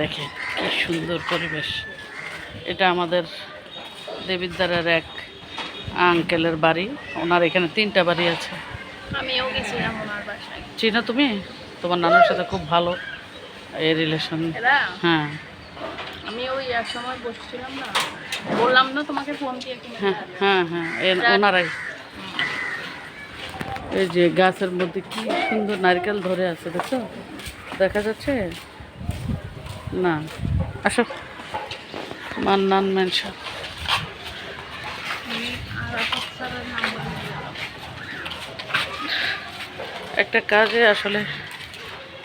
দেখে কি সুন্দর পরিবেশ। এটা আমাদের দেবিদ্বারের এক আঙ্কেলের বাড়ি। ওনার এখানে তিনটা বাড়ি আছে। আমিও গেছিলাম ওনার বাসায়। চিনো তুমি? তোমার নানুর সাথে খুব ভালো এই রিলেশন হ্যাঁ। আমি ওই এক সময় বসছিলাম না বললাম না তোমাকে ফোন দিয়ে হ্যাঁ হ্যাঁ হ্যাঁ এ- ওনারাই। এই যে গাছের মধ্যে কি সুন্দর নারকেল ধরে আছে দেখছ? দেখা যাচ্ছে? না, আসো। মান্নান মেনশন একটা কাজে আসলে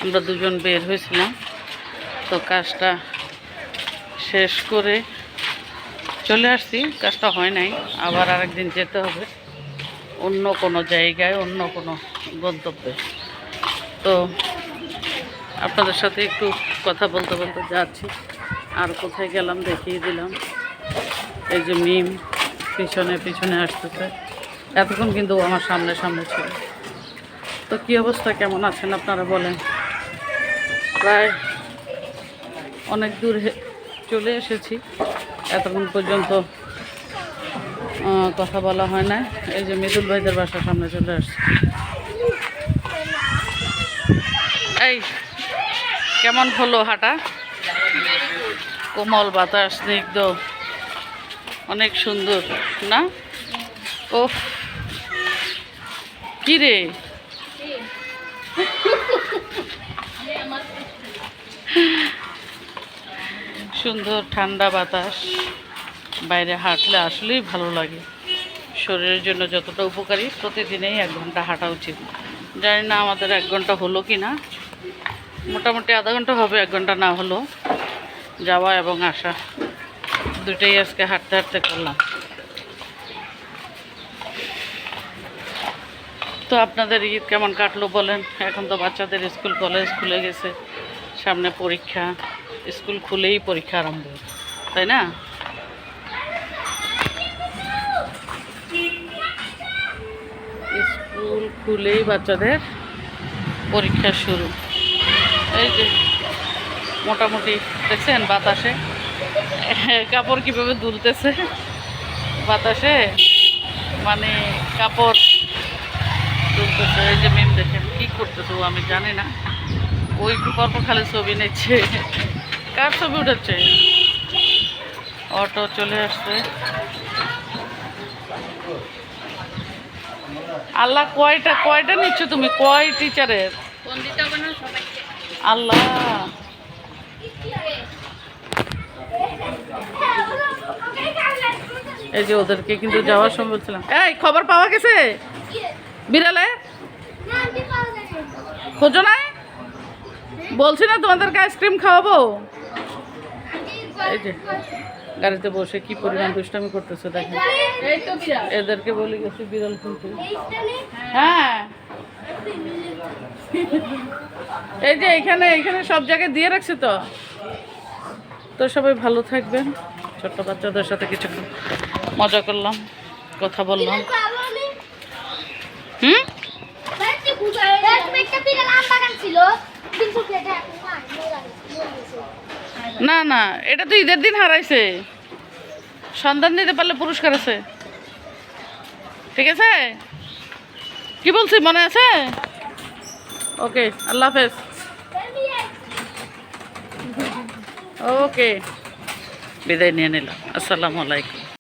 আমরা দুজন বের হয়েছিলাম। তো কাজটা শেষ করে চলে আসছি। কাজটা হয় নাই, আবার আরেকদিন যেতে হবে। অন্য কোনো জায়গায়, অন্য কোনো গন্তব্যে। তো আপনাদের সাথে একটু কথা বলতে বলতে যাচ্ছি। আর কোথায় গেলাম দেখিয়ে দিলাম। এই যে মিম পিছনে পিছনে আসতেছে। এতক্ষণ কিন্তু আমার সামনে সামনে ছিল। তো কী অবস্থা? কেমন আছেন আপনারা বলেন? প্রায় অনেক দূর চলে এসেছি। এতক্ষণ পর্যন্ত কথা বলা হয় না এই যে মৃদুল ভাইদের বাসার সামনে চলে আসছে। এই কেমন হলো হাঁটা? কোমল বাতাস স্নিগ্ধ। অনেক সুন্দর, না? ও কি রে? সুন্দর ঠান্ডা বাতাস। বাইরে হাঁটলে আসলেই ভালো লাগে। শরীরের জন্য যতটা উপকারী, প্রতিদিনেই এক ঘণ্টা হাঁটা উচিত। জানি না আমাদের এক ঘণ্টা হলো কি না মোটামুটি আধা ঘণ্টা হবে, এক ঘণ্টা না হলো যাওয়া এবং আসা। দুটোই আজকে হাঁটতে হাঁটতে করলাম। তো আপনাদের ঈদ কেমন কাটলো বলেন? এখন তো বাচ্চাদের স্কুল, কলেজ খুলে গেছে। সামনে পরীক্ষা, স্কুল খুলেই পরীক্ষা আরম্ভ। তাই না? স্কুল খুলেই বাচ্চাদের পরীক্ষা শুরু। এই যে মোটামুটি, দেখছেন বাতাসে? কাপড় কীভাবে দুলতেছে? বাতাসে? মানে কাপড় তুলতেছে এই যে মেম দেখেন, কী করতেছে ও আমি জানি না। ওই পরপর খালি ছবি নিচ্ছে। কার ছবি উঠেছে অটো চলে আসছে। আল্লাহ, কয়টা কয়টা নিচ্ছ তুমি? কয় টিচারের আল্লাহ। এই যে ওদেরকে কিন্তু যাওয়ার সময় বলছিলাম এই খবর পাওয়া গেছে? বিড়ালে? খোঁজো নাই? বলছি না তোমাদেরকে আইসক্রিম খাওয়াবো? এই যে গাড়িতে বসে কি পরিমাণ দুষ্টামি করতেছে দেখেন এদেরকে বলে গেছি বিড়াল কিন্তু। হ্যাঁ। এই যে এখানে এখানে সব জায়গায় দিয়ে রাখছে তো। তো সবাই ভালো থাকবেন। ছোট্ট বাচ্চাদের সাথে কিছু মজা করলাম, কথা বললাম। হুম। না না, এটা তো ঈদের দিন হারাইছে। সন্ধান দিতে পারলে পুরস্কার আছে। ঠিক আছে? কি বলছি মনে আছে? ওকে আল্লাহ হাফেজ। ওকে। বিদায় নিয়ে নিলাম। আসসালামু আলাইকুম।